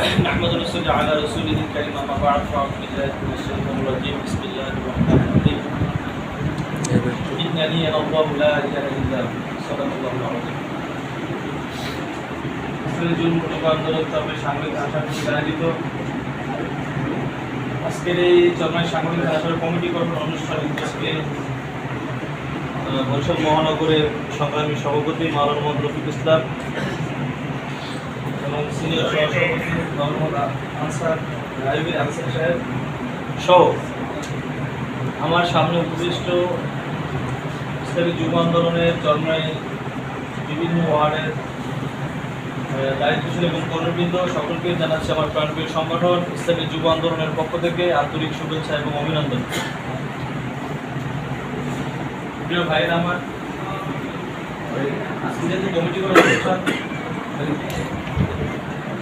نحمد ونصلي على رسوله الكريم أما بعد فأعوذ بالله من الشيطان الرجيم بسم الله الرحمن الرحيم إنني أنا الله لا إله إلا هو صدق الله العظيم Israel June যুব আন্দোলন তবে সামরিক আশা আয়োজিত আজকের এই জন্মায় সাংগঠনিক আশার কমিটি গঠন অনুষ্ঠানে আজকে আহ, বরিশাল মহানগরের সংগ্রামী সভাপতি মাওলানা মোহাম্মদ রফিক ইসলাম এবং সিনিয়র সহসভাপতি মোহাম্মদ আনসার রাইবির আনসার সাহেব সহ আমার সামনে উপবিষ্ট ইসলামী যুব আন্দোলনের জন্মায় বিভিন্ন ওয়ার্ডের দায়িত্বশীল এবং কর্মবৃন্দ সকলকে জানাচ্ছি আমার প্রাণপ্রিয় সংগঠন ইসলামী যুব আন্দোলনের পক্ষ থেকে আন্তরিক শুভেচ্ছা এবং অভিনন্দন। প্রিয় ভাইরা আমার আজকে যেহেতু কমিটি করে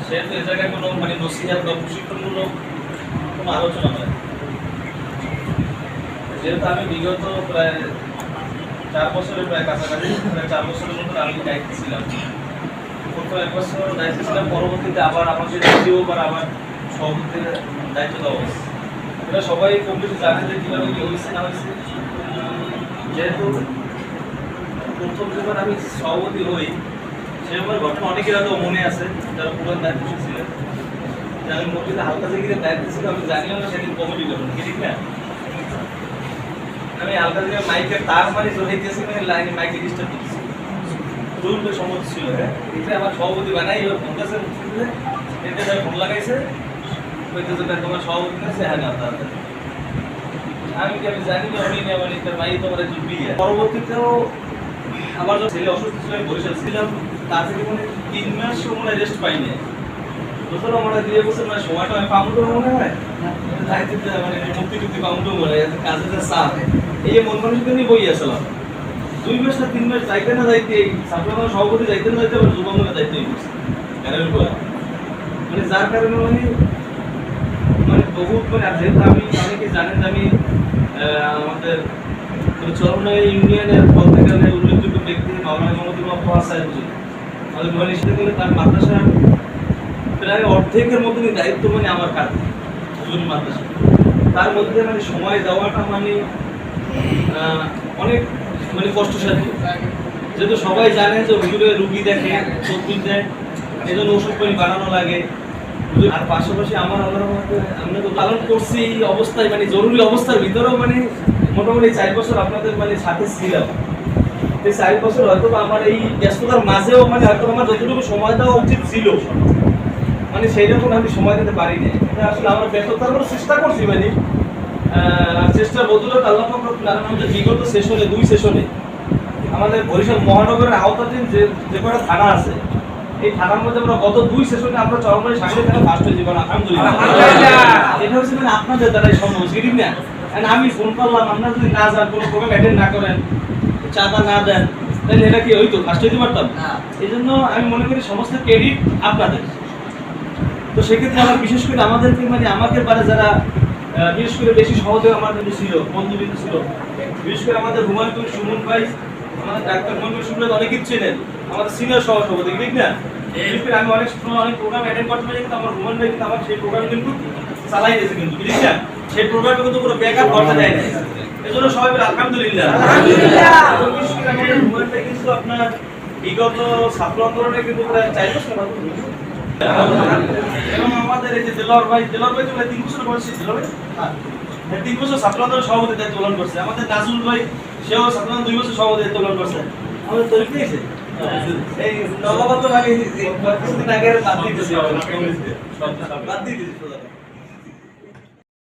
সেহেতু এ জায়গায় কোনো মানে নসিহাত বা প্রশিক্ষণমূলক কোনো আলোচনা নয় যেহেতু আমি বিগত প্রায় চার বছরের প্রায় কাছাকাছি, প্রায় চার বছরের মতো আমি দায়িত্বে ছিলাম। প্রথম এক বছর দায়িত্বে ছিলাম, পরবর্তীতে আবার আমাকে দ্বিতীয়বার আবার সভাপতির দায়িত্ব দেওয়া হয়েছে। এটা সবাই কমপ্লিট জানে যে কীভাবে কি হয়েছে, না হয়েছে। যেহেতু প্রথম যখন আমি সভাপতি হই ঘটনা অনেকের মনে আছে, যারা পুরান দায়িত্ব ছিলেন আমি হালকা দায়িত্ব ছিল, আমি জানিও না সেদিন কমিটি করবেন কি ঠিক না? আমি হালকা তার মানে মানে লাইনে মাইকে ডিস্টার্ব ছিল হ্যাঁ? এটা আমার সভাপতি বানাই, এবার ফোন কাছে এতে যাই ফোন লাগাইছে। তোমার সভাপতি কাছে হ্যাঁ না আমি কি আমি জানি না, আমি না মানে তার মাই তোমার পরবর্তীতেও আমার যখন ছেলে অসুস্থ ছিল, আমি বরিশাল ছিলাম। তার থেকে মানে তিন মাস সময় রেস্ট পাইনি। দুপুর আমার দিয়ে বছর মানে সময়টা আমি পামুটো মনে হয়? যাইতে মানে মুক্তি টুক্তি পামুটো মনে হয় কাজে যে চাপ এই যে মন মানুষকে নিয়ে বই আসলাম। দুই মাস না তিন মাস যাইতে না যাইতে ছাত্র সভাপতি যাইতে না যাইতে আবার যুবঙ্গের দায়িত্ব কারণ মানে যার কারণে মানে মানে বহুত মানে যেহেতু আমি অনেকে জানেন যে আমি আমাদের চরমনা ইউনিয়নের, বলতে গেলে মাওলানা মোহাম্মদ ইমাম ফোয়া সাহেব হুজুর আমাদের মনে সাথে গেলে তার মাদ্রাসার প্রায় অর্ধেকের মতনই দায়িত্ব মানে আমার কাছে হুজুর মাদ্রাসা। তার মধ্যে মানে সময় দেওয়াটা মানে অনেক মানে কষ্টসাধ্য। যেহেতু সবাই জানে যে হুজুরে রুগী দেখে ওষুধ দেয় এই জন্য ওষুধ পানি বানানো লাগে। আর পাশাপাশি আমার আল্লাহর আমরা তো পালন করছি এই অবস্থায় মানে জরুরি অবস্থার ভিতরেও মানে মোটামুটি চার বছর আপনাদের মানে সাথে ছিলাম। এই চার বছর হয়তো আমার এই ব্যস্ততার মাঝেও মানে হয়তো আমার যতটুকু সময় দেওয়া উচিত ছিল মানে সেই রকম আমি সময় দিতে পারিনি। আসলে আমরা ব্যস্ততার করে চেষ্টা করছি মানে আহ, চেষ্টার বদলত আল্লাহ আলামিন বিগত সেশনে দুই সেশনে আমাদের বরিশাল মহানগরের আওতাধীন যে যে কটা থানা আছে এই থানার মধ্যে আমরা গত দুই সেশনে আমরা চরমবাড়ি সাগরে থানা ফার্স্ট হয়েছি কারণ আলহামদুলিল্লাহ। এটা হচ্ছে মানে আপনাদের দ্বারাই সম্ভব না। And আমি ফোন করলাম আপনারা যদি না যান কোনো প্রোগ্রাম অ্যাটেন্ড না করেন চাঁদা না দেন তাহলে এটা কি হইতো? ফার্স্ট হইতে পারতাম? এই জন্য আমি মনে করি সমস্ত ক্রেডিট আপনাদের। তো সেক্ষেত্রে আমার বিশেষ করে আমাদেরকে মানে আমাদের পারে যারা বিশেষ করে বেশি সহযোগ আমার কিন্তু ছিল বন্ধুবৃন্দ ছিল বিশেষ করে আমাদের হুমায়ুন সুমন ভাই আমাদের ডাক্তার হুমায়ুন সুমন অনেকেই চেনেন আমাদের সিনিয়র সহসভাপতি ঠিক না? বিশেষ করে আমি অনেক অনেক প্রোগ্রাম অ্যাটেন্ড করতে পারি কিন্তু আমার হুমায়ুন ভাই কিন্তু আমার সেই প্রোগ্রাম কিন্তু চালাই দিয়েছে কিন্তু ঠিক না? সেই প্রোগ্রামে কিন্তু কোনো ব্যাকআপ করতে দেয় না এজন্য সবাই আলহামদুলিল্লাহ। আমাদের কিন্তু আপনার বিগত ছাত্র আন্দোলনে কিন্তু প্রায় চার বছর এবং আমাদের এই যে দেলোয়ার ভাই দেলোয়ার ভাই তো প্রায় তিন বছর বয়স ছিল ভাই। তিন বছর ছাত্র আন্দোলন সভাপতি দায়িত্ব পালন করছে। আমাদের নাজুল ভাই সেও ছাত্র আন্দোলন দুই বছর সভাপতি দায়িত্ব পালন করছে। আমাদের তরিক এই নবাবত ভাই কিছুদিন আগে বাদ দিয়ে দিয়েছে বাদ দিয়ে দিয়েছে